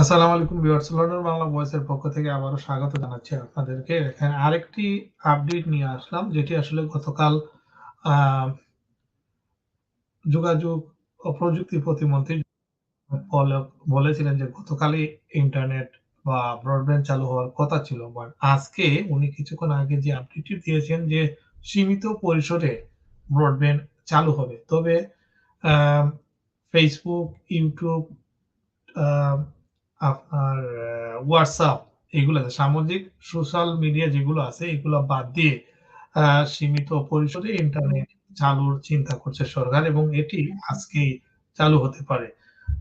আসসালামু আলাইকুম viewers, London Bangla ভয়েসের পক্ষ থেকে আবারও স্বাগত জানাচ্ছি আপনাদেরকে। এখানে আরেকটি আপডেট নিয়ে আসলাম, যেটি আসলে গতকাল যোগাযোগ প্রযুক্তি প্রতিমন্ত্রী বলেছিলেন যে গতকালই ইন্টারনেট বা ব্রডব্যান্ড চালু হওয়ার কথা ছিল, বাট আজকে উনি কিছুক্ষণ আগে যে আপডেটটি দিয়েছেন যে সীমিত পরিসরে ব্রডব্যান্ড চালু হবে। তবে ফেসবুক ইউটিউব আপনার হোয়াটসঅ্যাপ এগুলো সামাজিক সোশ্যাল মিডিয়া যেগুলো আছে, এগুলো বাদ দিয়ে সীমিত পরিসরে ইন্টারনেট চালুর চিন্তা করছে সরকার এবং এটি আজকেই চালু হতে পারে।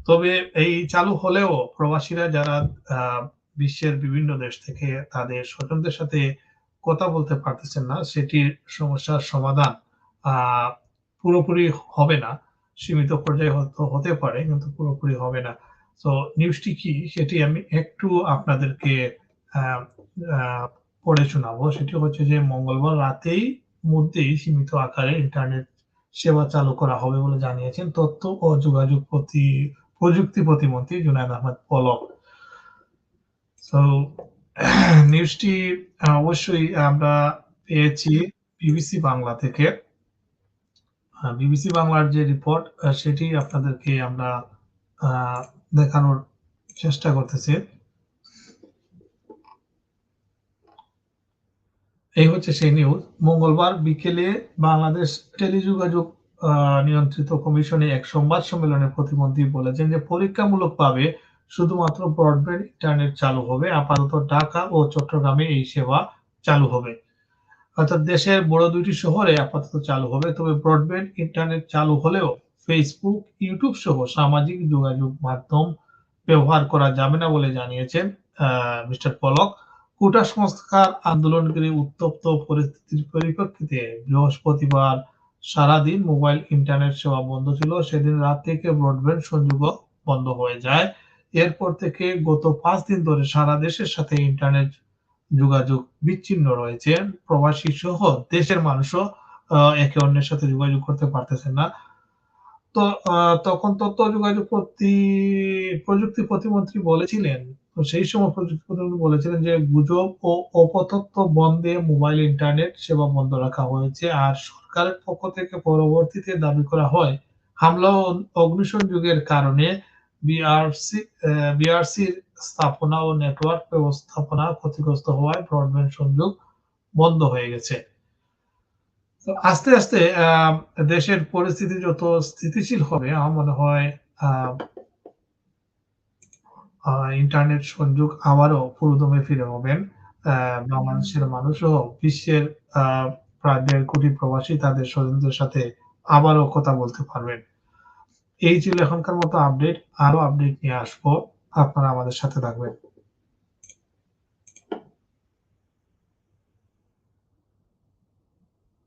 তবে এই চালু হলেও প্রবাসীরা যারা বিশ্বের বিভিন্ন দেশ থেকে তাদের স্বজনদের সাথে কথা বলতে পারতেছেন না, সেটির সমস্যার সমাধান পুরোপুরি হবে না। সীমিত পর্যায়ে হতে পারে, কিন্তু পুরোপুরি হবে না। তো নিউজটি কি সেটি আমি একটু আপনাদেরকে পড়ে শোনাবো। সেটি হচ্ছে যে মঙ্গলবার রাতেই মধ্যেই সীমিত আকারে ইন্টারনেট সেবা চালু করা হবে বলে জানিয়েছেন তথ্য ও যোগাযোগ প্রতি, প্রযুক্তি প্রতিমন্ত্রী জুনায়দ আহমেদ পলক। তো নিউজটি অবশ্যই আমরা পেয়েছি বিবিসি বাংলা থেকে। বিবিসি বাংলার যে রিপোর্ট সেটি আপনাদেরকে আমরা দেখানোর চেষ্টা করতেছে। এই হচ্ছে সেই নিউজ মঙ্গলবার বিকেলে বাংলাদেশ টেলিযোগাযোগ নিয়ন্ত্রিত কমিশনে এক সংবাদ সম্মেলনে প্রতিমন্ত্রী বলেছেন যে পরীক্ষামূলকভাবে শুধুমাত্র ব্রডব্যান্ড ইন্টারনেট চালু হবে। আপাতত ঢাকা ও চট্টগ্রামে এই সেবা চালু হবে। অর্থাৎ দেশের বড় দুইটি শহরে আপাতত চালু হবে। তবে ব্রডব্যান্ড ইন্টারনেট চালু হলেও ফেসবুক ইউটিউব সহ সামাজিক যোগাযোগ মাধ্যম ব্যবহার করা যাবে না বলে জানিয়েছেন মিস্টার পলক। কোটা সংস্কার আন্দোলনকারী উত্তপ্ত পরিস্থিতির পরিপ্রেক্ষিতে বৃহস্পতিবার সারাদিন মোবাইল ইন্টারনেট সেবা বন্ধ ছিল। সেদিন রাত থেকে ব্রডব্যান্ড সংযোগ বন্ধ হয়ে যায়। এরপর থেকে গত পাঁচ দিন ধরে সারা দেশের সাথে ইন্টারনেট যোগাযোগ বিচ্ছিন্ন রয়েছে। প্রবাসী সহ দেশের মানুষও একে অন্যের সাথে যোগাযোগ করতে পারতেছেন না। তখন তথ্য যোগাযোগ প্রতি, প্রযুক্তি প্রতিমন্ত্রী বলেছিলেন সেই সময় প্রযুক্তি প্রতিমন্ত্রী বলেছিলেন যে গুজব ও অপতথ্য বন্ধে মোবাইল, ইন্টারনেট সেবা বন্ধ রাখা হয়েছে। আর সরকারের পক্ষ থেকে পরবর্তীতে দাবি করা হয়, হামলা ও অগ্নিসংযোগের কারণে বিআরসি বিআরসি স্থাপনা ও নেটওয়ার্ক ব্যবস্থাপনা ক্ষতিগ্রস্ত হওয়ায় ব্রডব্যান্ড সংযোগ বন্ধ হয়ে গেছে। আস্তে আস্তে দেশের পরিস্থিতি যত স্থিতিশীল হবে, আমার মনে হয় ইন্টারনেট সংযোগ আবারও পুরোদমে ফিরে হবেন বাংলাদেশের মানুষও বিশ্বের প্রায় দেড় কোটি প্রবাসী তাদের স্বজনদের সাথে আবারও কথা বলতে পারবেন। এই ছিল এখনকার মতো আপডেট আরও আপডেট নিয়ে আসব। আপনারা আমাদের সাথে থাকবেন।